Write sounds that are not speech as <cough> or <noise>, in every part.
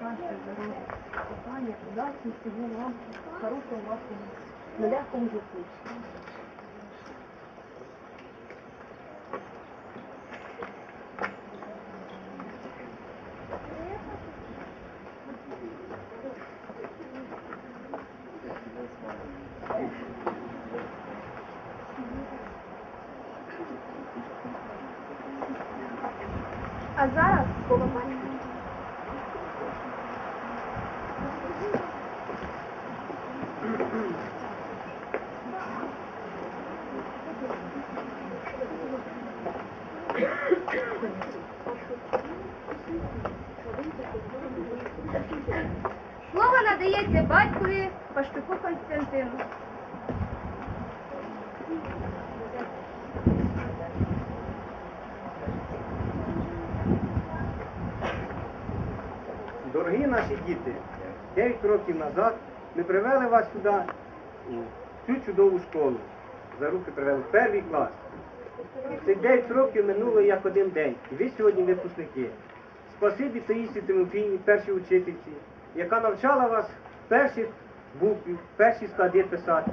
щастя, здоров'я, кохання, удачі, всього вам, хорошого вашого, нелегкому житті. А зараз коломання. Надається батькові Паштуку Константину. Дорогі наші діти, 9 років назад ми привели вас сюди, в цю чудову школу. За руки привели в перший клас. Цих 9 років минуло як один день. І ви сьогодні випускники. Спасибі Таїсі Тимофійні, першій учительці, яка навчала вас перших буквів, перші склади писати.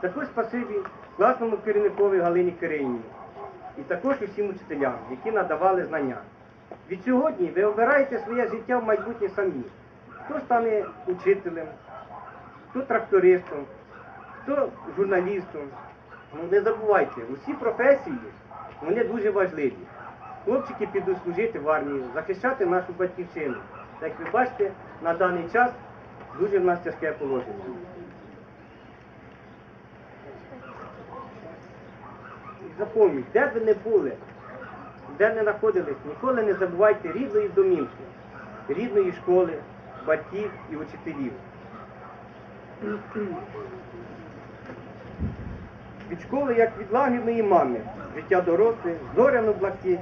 Також спасибі класному керівникові Галині Кириївні. І також усім учителям, які надавали знання. Від сьогодні ви обираєте своє життя в майбутнє самі. Хто стане учителем, хто трактористом, хто журналістом. Ну не забувайте, усі професії вони дуже важливі. Хлопчики підуть служити в армію, захищати нашу батьківщину. Як ви бачите, на даний час дуже в нас тяжке положення. Запам'ятайте, де ви не були, де не знаходились, ніколи не забувайте рідної домівки, рідної школи, батьків і учителів. Від школи, як від лагідної мами, життя доросле, зоряно блаки,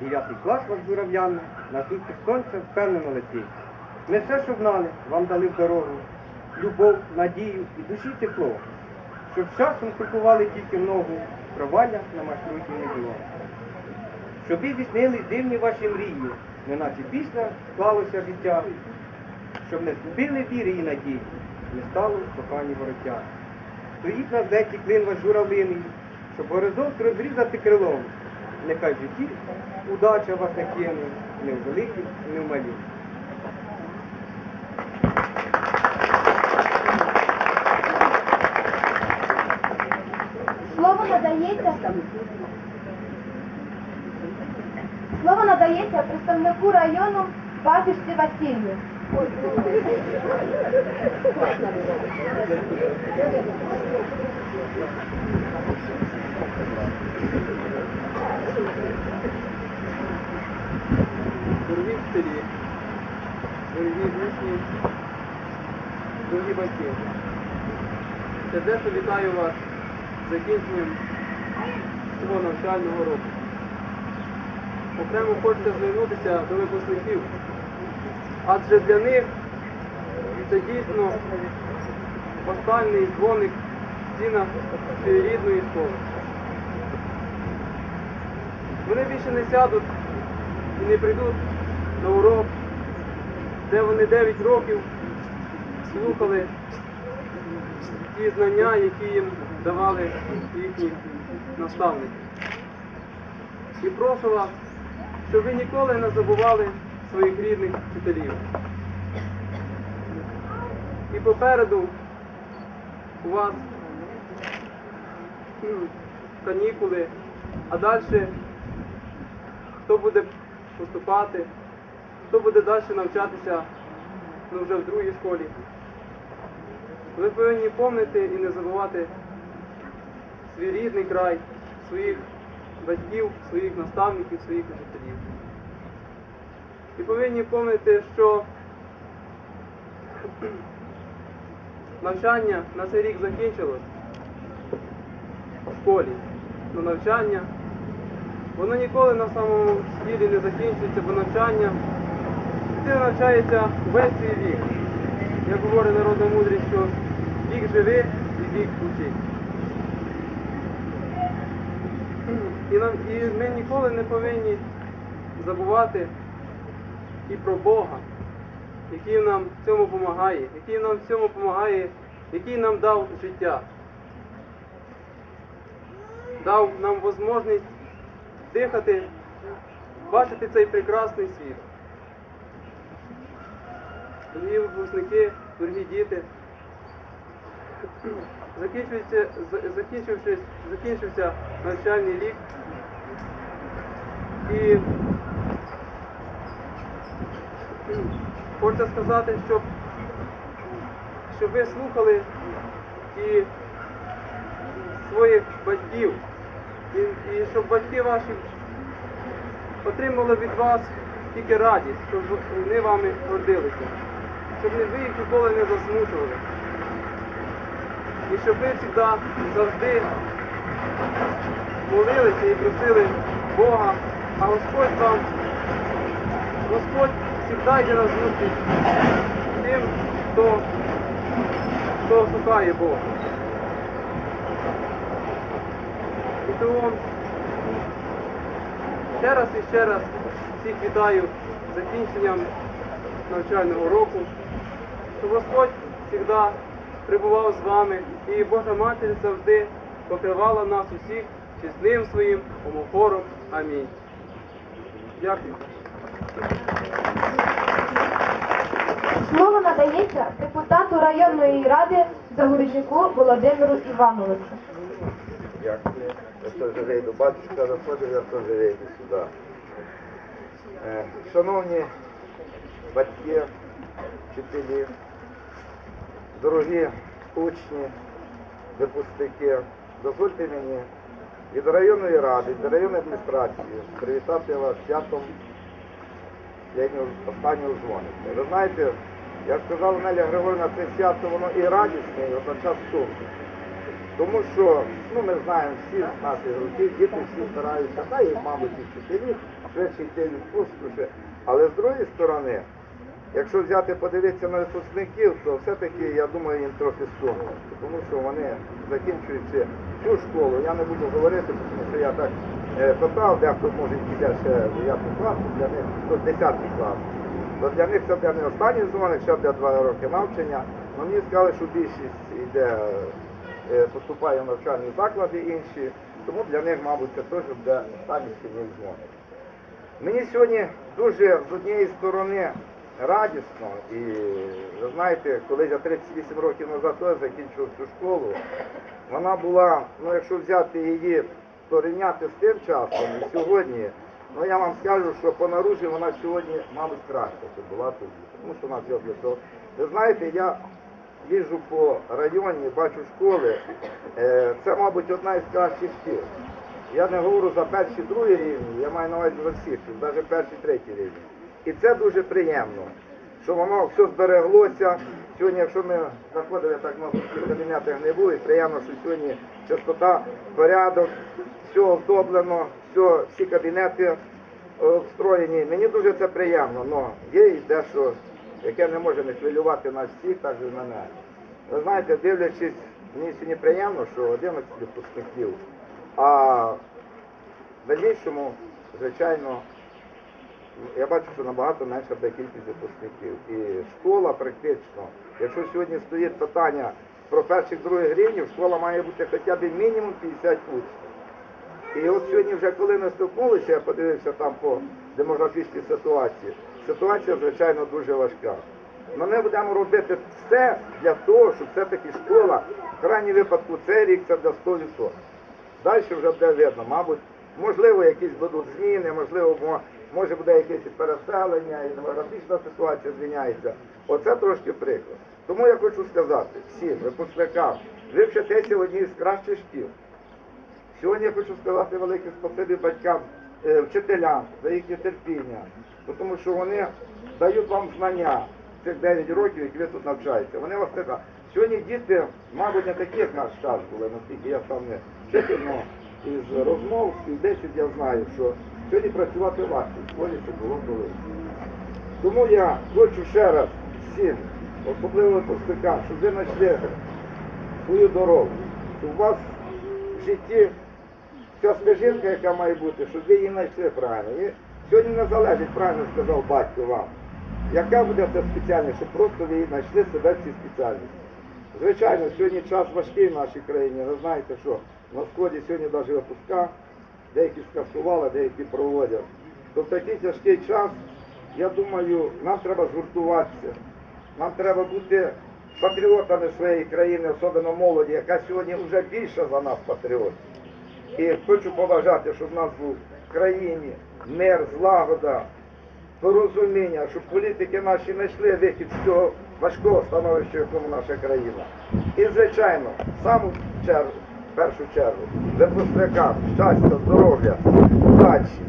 дев'ятий клас вас журавлями, на зустріч сонця впевнено летить. Ми все, що знали, вам дали в дорогу, любов, надію і душі тепло, щоб часом крокували тільки ногу, провалля на маршруті не було. Щоб ви здійснились дивні ваші мрії, неначе після склалося життя, щоб не згубили віри і надії, не стало кохані вороття. Стоїть на злеті клин ваш журавлиний, щоб горизонт розрізати крилом. Нехай в житті удача вас не кине, не в великій, не в малій. Слово надається. Слово надається представнику району Батюшці Василію. Дорогі вчителі, дорогі учні, дорогі батьки. Сердечно вітаю вас з закінченням цього навчального року. Окремо хочеться звернутися до випускників, адже для них це дійсно останній дзвоник в стінах цієї рідної школи. Вони більше не сядуть і не прийдуть на урок, де вони 9 років слухали ті знання, які їм давали їхні наставники. І прошу вас, щоб ви ніколи не забували своїх рідних вчителів. І попереду у вас канікули, а далі хто буде поступати, хто буде далі навчатися ну, вже в другій школі. Ви повинні пам'ятати і не забувати свій рідний край, своїх батьків, своїх наставників, своїх учителів. І повинні пам'ятати, що <clears throat> навчання на цей рік закінчилось в школі. Ну, навчання Воно ніколи на самому ділі не закінчується, бо навчання. Дитина навчається весь свій вік. Як говорить народна мудрість, що вік живи і вік учить. І, ми ніколи не повинні забувати і про Бога, який нам в цьому допомагає, який нам в цьому допомагає, який нам дав життя. Дав нам можливість дихати, бачити цей прекрасний світ. Дорогі випускники, дорогі діти, закінчується, за- закінчившись, закінчився навчальний рік. І хочеться сказати, щоб, щоб ви слухали і своїх батьків, і, і щоб батьки ваші отримали від вас тільки радість, щоб вони вами гордилися, щоб ви їх ніколи не засмучували. І щоб ви завжди, завжди молилися і просили Бога, а Господь вам, Господь завжди йде на зустріч тим, хто, хто шукає Бога. Тому ще раз і ще раз всіх вітаю з закінченням навчального року, щоб Господь завжди прибував з вами і Божа Матір завжди покривала нас усіх чесним своїм омофором. Амінь. Дякую. Слово надається депутату районної ради Загороднику Володимиру Івановичу. Дякую. Я теж вийду. Батюшка заходив, я теж вийду сюди. Е, Шановні батьки, вчителі, дорогі учні, випускники, дозвольте мені від районної ради, від районної адміністрації привітати вас святом останнього дзвоника. Ви знаєте, як сказала Неля Григорівна, це свято воно і радісне, і водночас сумне. Тому що, ну ми знаємо всі наші роки, діти всі стараються, та і, мабуть, і вчителі, швидше йти відпустку. ще. Але з другої сторони, якщо взяти подивитися на випускників, то все-таки, я думаю, їм трохи сумно. Тому що вони закінчуючи цю школу, я не буду говорити, тому що я так е, питав, дехто може йде ще в 9 клас, для них до 10 клас. То для них це буде не останній дзвоник, ще буде два роки навчання. Ну, мені сказали, що більшість йде поступає в навчальні заклади інші, тому для них, мабуть, це теж буде останній шкільний дзвоник. Мені сьогодні дуже з однієї сторони радісно, і ви знаєте, коли я 38 років назад закінчив цю школу, вона була, ну якщо взяти її, порівняти з тим часом і сьогодні, ну я вам скажу, що по наружі вона сьогодні, мабуть, краще, була тоді. Тому що для цього. Ви знаєте, я їжджу по районі, бачу школи, е, це, мабуть, одна із кращих шкіл. Я не говорю за перші, другі рівні, я маю на увазі за всіх, навіть перші, треті рівні. І це дуже приємно, що воно все збереглося. Сьогодні, якщо ми заходили так в кабінетах не і приємно, що сьогодні чистота, порядок, все оздоблено, все, всі кабінети е, встроєні. Мені дуже це приємно, але є і дещо, яке не може не хвилювати нас всіх, так і мене. Ви знаєте, дивлячись, мені сьогодні приємно, що 11 випускників, а в дальнішому, звичайно, я бачу, що набагато менша буде кількість випускників. І школа практично, якщо сьогодні стоїть питання про перших других рівнів, школа має бути хоча б мінімум 50 учнів. І от сьогодні вже коли ми стикнулися, я подивився там по демографічній ситуації, ситуація, звичайно, дуже важка. Но ми будемо робити все для того, щоб все-таки школа, в крайній випадку, цей рік це буде 100%. Далі вже буде видно, мабуть, можливо, якісь будуть зміни, можливо, може буде якесь переселення, і демографічна ситуація зміняється. Оце трошки прикро. Тому я хочу сказати всім випускникам, ви вчитеся в одній з кращих шкіл. Сьогодні я хочу сказати велике спасибі батькам, е, вчителям за їхнє терпіння, тому що вони дають вам знання цих 9 років, які ви тут навчаєтеся. Вони вас така. Сьогодні діти, мабуть, не такі, як наш час були, наскільки я сам не вчитель, із розмов, із бесід я знаю, що сьогодні працювати важко, в це було колись. Тому я хочу ще раз всім, особливо випускникам, щоб ви знайшли свою дорогу, щоб у вас в житті ця стежинка, яка має бути, щоб ви її знайшли правильно. Сьогодні не залежить, правильно сказав батько вам. яка буде ця спеціальність, щоб просто ви знайшли себе в цій спеціальності. Звичайно, сьогодні час важкий в нашій країні. Ви знаєте, що на сході сьогодні навіть випуска, деякі скасували, деякі проводять. То в такий тяжкий час, я думаю, нам треба згуртуватися. Нам треба бути патріотами своєї країни, особливо молоді, яка сьогодні вже більше за нас патріотів. І хочу побажати, щоб в нас був в країні мир, злагода, порозуміння, щоб політики наші знайшли вихід з цього важкого становища, в якому наша країна. І, звичайно, саму чергу, першу чергу, випускникам щастя, здоров'я, удачі,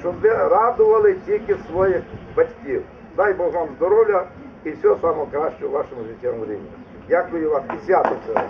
щоб ви радували тільки своїх батьків. Дай Бог вам здоров'я і всього самого кращого в вашому життєвому рівні. Дякую вам і свято цього.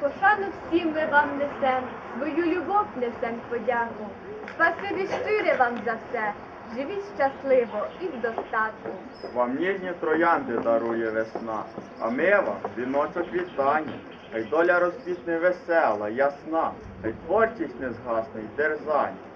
Пошану всім ми вам несем, свою любов несем подяку. Спасибі щире вам за все. Живіть щасливо і в достатку. Вам ніжні троянди дарує весна, а ми вам віночок вітання. Хай доля розквітне весела, ясна, хай творчість не згасне й дерзання.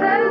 Jose.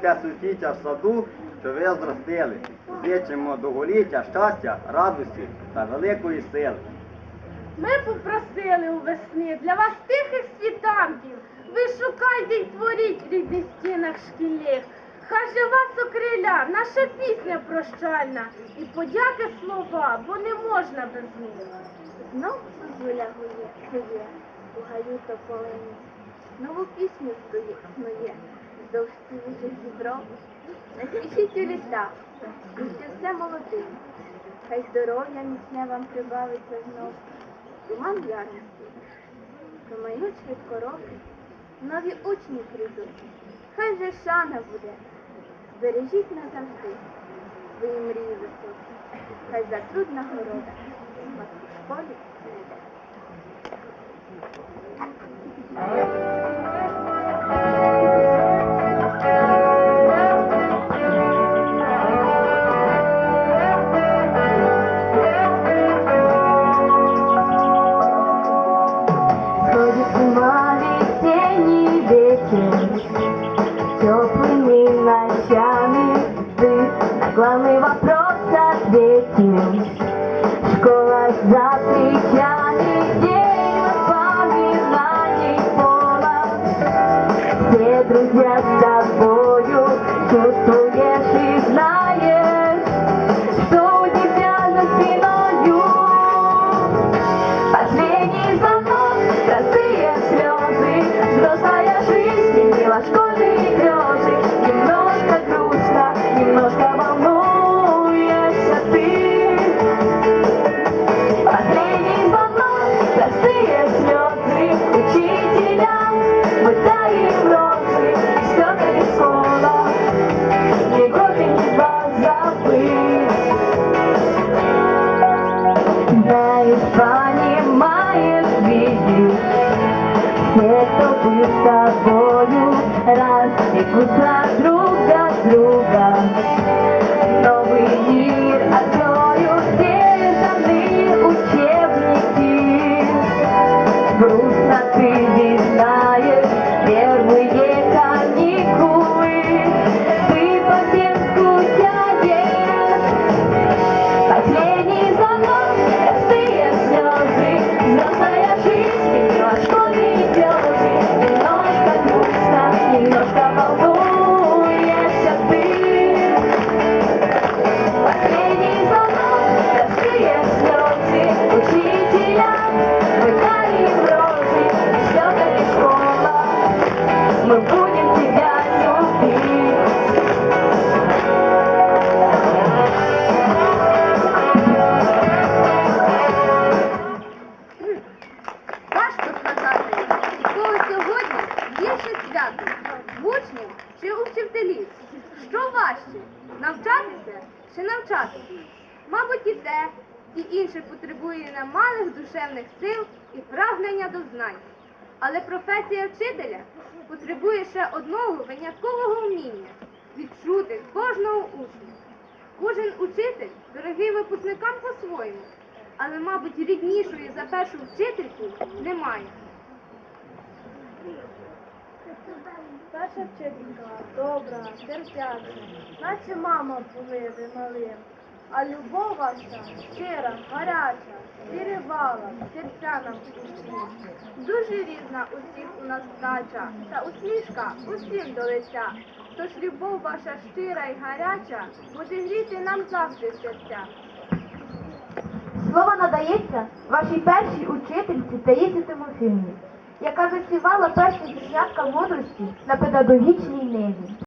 Те суття в саду, що ви зростили. Зичимо довголіття, щастя, радості та великої сили. Ми попросили у весни для вас тихих світанків. Ви шукайте й творіть в рідних стінах шкільних. Хай же вас окриля, наша пісня прощальна. І подяки слова, бо не можна без них. Знов зозуля гує, гує, у гаю тополині. Нову пісню здує, снує, вздовж цілих зібров. Не спішіть у літа, і все молодим. Хай здоров'я міцне вам прибавиться знов. Туман ярності. Промайнуть швидко роки, нові учні прийдуть. Хай же шана буде. Бережіть назавжди свої мрії високі. Хай за труд нагорода вас у школі за плечами, знань. Але професія вчителя потребує ще одного виняткового вміння відчути кожного учня. Кожен учитель дорогий випускникам по-своєму, але, мабуть, ріднішої за першу вчительку немає. Перша вчителька добра, терпяча, наче мама були малим. А любов ваша щира, гаряча, віривала, серця нам включила. Дуже різна усіх у нас вдача, та усмішка усім до лиця. Тож любов ваша щира і гаряча буде гріти нам завжди серця. Слово надається вашій першій учительці Таїсі Тимофіївні, яка засівала перші зернятка мудрості на педагогічній ниві.